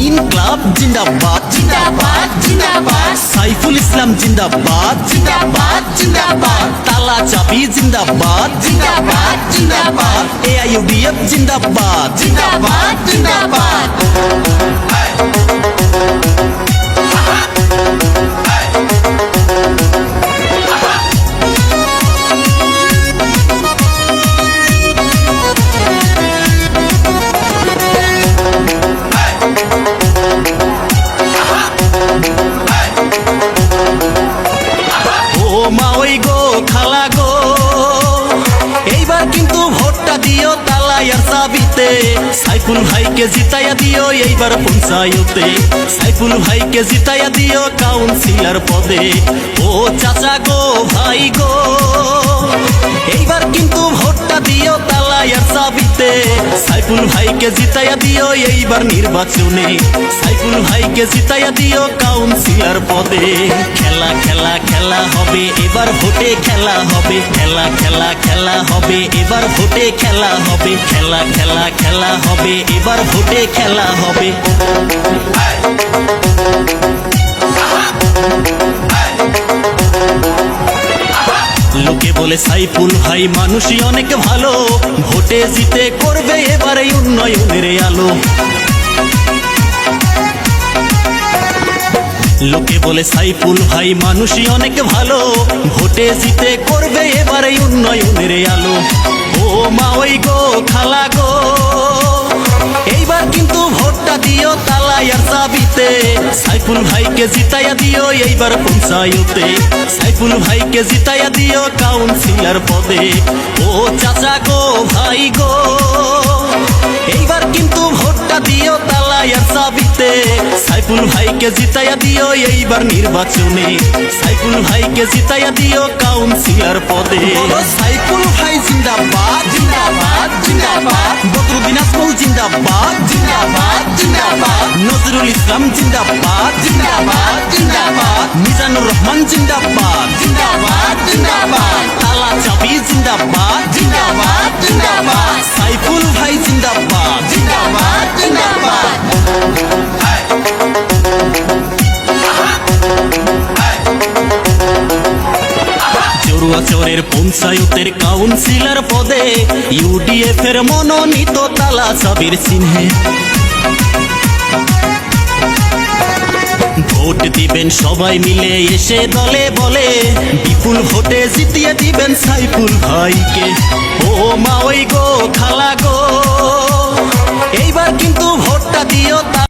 ইনকলাব জিন্দাবাদ জিন্দাবাদ জিন্দাবাদ সাইফুল ইসলাম জিন্দাবাদ জিন্দাবাদ জিন্দাবাদ তালা চাবি জিন্দাবাদ জিন্দাবাদ জিন্দাবাদ এআইইউডিএফ জিন্দাবাদ জিন্দাবাদ জিন্দাবাদ ও সাইফুল ভাইকে জিতাইয়া দিও, এইবার পঞ্চায়েতে। সাইফুল ভাইকে জিতাইয়া দিও কাউন্সিলর পদে। ও চাচা গো, ভাই গো, এইবার কিন্তু ভোটটা দিও তালাইয়ার চাবিতে। সাইফুল ভাইকে জিতাইয়া দিও এইবার নির্বাচনে। সাইফুল ভাইকে জিতাইয়া দিও কাউন্সিলর পদে। খেলা খেলা খেলা হবে, এবার ভোটে খেলা হবে। খেলা খেলা খেলা হবে, এবার ভোটে খেলা হবে। খেলা খেলা খেলা হবে, এবার ভোটে খেলা হবে। বলে সাইফুল ভাই মানুষই অনেক ভালো। ভোটে জিতে করবে এবারে উন্নয়নের আলো। লোকে বলে সাইফুল ভাই মানুষই অনেক ভালো। ভোটে জিতে করবে এবারে উন্নয়নের আলো। ও মা ওই গো, খালা গো সাইফুল ভাইকে জিতাইয়া দিও, এইবার পঞ্চায়েতে। সাইফুল ভাইকে জিতাইয়া দিও কাউন্সিলর পদে। ও চাচা গো, ভাই গো, এইবার কিন্তু ভোটটা দিও তালাইয়ার চাবিতে। সাইফুল ভাইকে জিতাইয়া দিও, এইবার নির্বাচনে। সাইফুল ভাইকে জিতাইয়া দিও কাউন্সিলর পদে। সাইফুল ভাই জিন্দাবাদ জিন্দাবাদ জিন্দাবাদ। বদরুদ্দিন আজমল জিন্দাবাদ জিন্দাবাদ জিন্দাবাদ। নজরুল ইসলাম জিন্দাবাদ জিন্দাবাদ জিন্দাবাদ। মিজানুর রহমান জিন্দাবাদ জিন্দাবাদ জিন্দাবাদ। তালা চাবি জিন্দাবাদ জিন্দাবাদ জিন্দাবাদ। সাইফুল ভাই জিন্দাবাদ জিন্দাবাদ জিন্দাবাদ। চরের পঞ্চায়েতের কাউন্সিলর পদে ইউডিএফ এর মনোনীত তালা চাবির চিহ্নে। ভোট দিবেন সবাই মিলে, এসে দলে বলে। বিপুল ভোটে জিতিয়ে দিবেন সাইফুল ভাইকে। ও মা, ওই গো, খালা